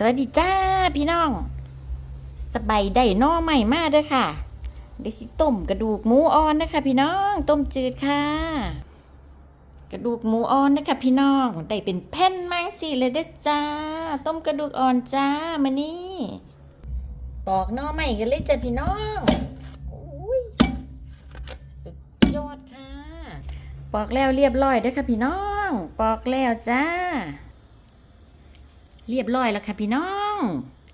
สวัสดีจ้าพี่น้อง สบายได้นอใหม่มากเด้อค่ะได้สิต้มกระดูกหมูอ่อนนะคะพี่น้องต้มจืดค่ะ กระดูกหมูอ่อนนะคะพี่น้องได้เป็นแผ่นมังสีเลยเด้อจ้า ต้มกระดูกอ่อนจ้ามานี่ปอกนอใหม่กันเลยจ้าพี่น้องอยสุดยอดค่ะ ปอกแล้วเรียบร้อยเด้อค่ะพี่น้อง ปอกแล้วจ้า เรียบร้อยแล้วค่ะพี่น้อง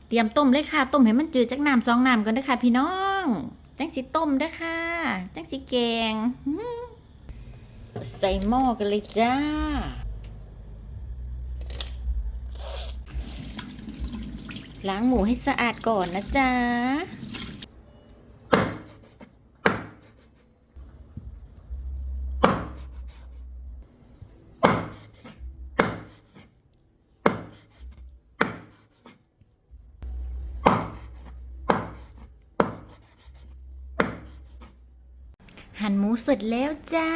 เตรียมต้มเลยค่ะ ต้มให้มันจืดจักน้ำซองน้ำก่อนเด้อค่ะพี่น้อง จังสีต้มเด้อค่ะ จังสีแกง ใส่หม้อกันเลยจ้า ล้างหมูให้สะอาดก่อนนะจ๊ะ หั่นหมูเสร็จแล้วจ้า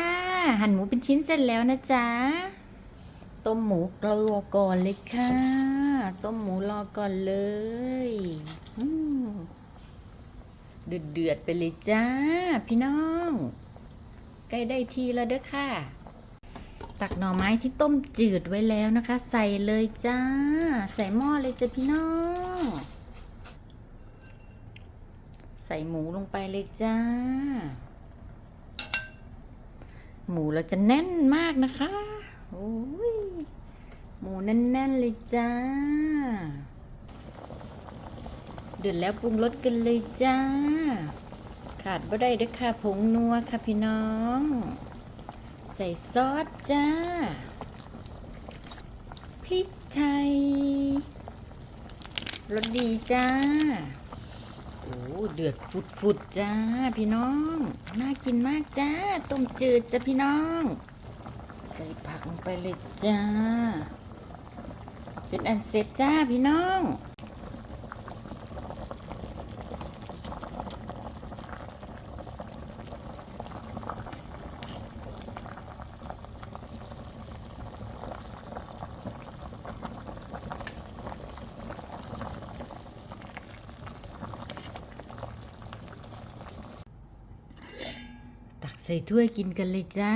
หั่นหมูเป็นชิ้นเสร็จแล้วนะจ๊ะ ต้มหมูรอก่อนเลยค่ะ ต้มหมูรอก่อนเลยเดือดเดือดๆไปเลยจ้า พี่น้อง ใกล้ได้ทีแล้วเด้อค่ะ ตักหน่อไม้ที่ต้มจืดไว้แล้วนะคะ ใส่เลยจ้า ใส่หม้อเลยจ้ะพี่น้องใส่หมูลงไปเลยจ้า หมูเราจะแน่นมากนะคะโอ้ยหมูแน่นๆเลยจ้า เดือดแล้วปรุงรสกันเลยจ้า ขาดบ่ได้ด้วยค่ะผงนัวค่ะพี่น้อง ใส่ซอสจ้า พริกไทยรสดีจ้า เดือดฟุดฟุดจ้า พี่น้อง น่ากินมากจ้า ต้มจืดจ้าพี่น้อง ใส่ผักลงไปเลยจ้า เป็นอันเสร็จจ้าพี่น้อง ตักใส่ถ้วยกินกันเลยจ้า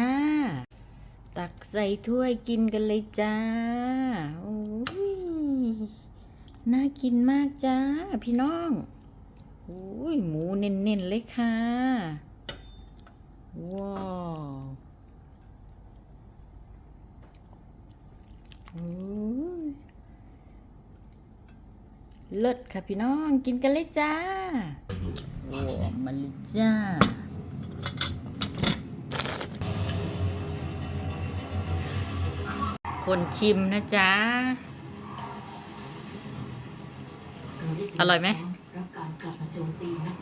ตักใส่ถ้วยกินกันเลยจ้า โอ้ย น่ากินมากจ้า พี่น้องโอ้ย หมูเน้นๆเลยค่ะ ว้าวโอ้ยเลิศค่ะพี่น้อง กินกันเลยจ้าว้าวมาเลยจ้า คนชิมนะจ๊ะ อร่อยไหม รับการกลับมาโจมตีนักเตะ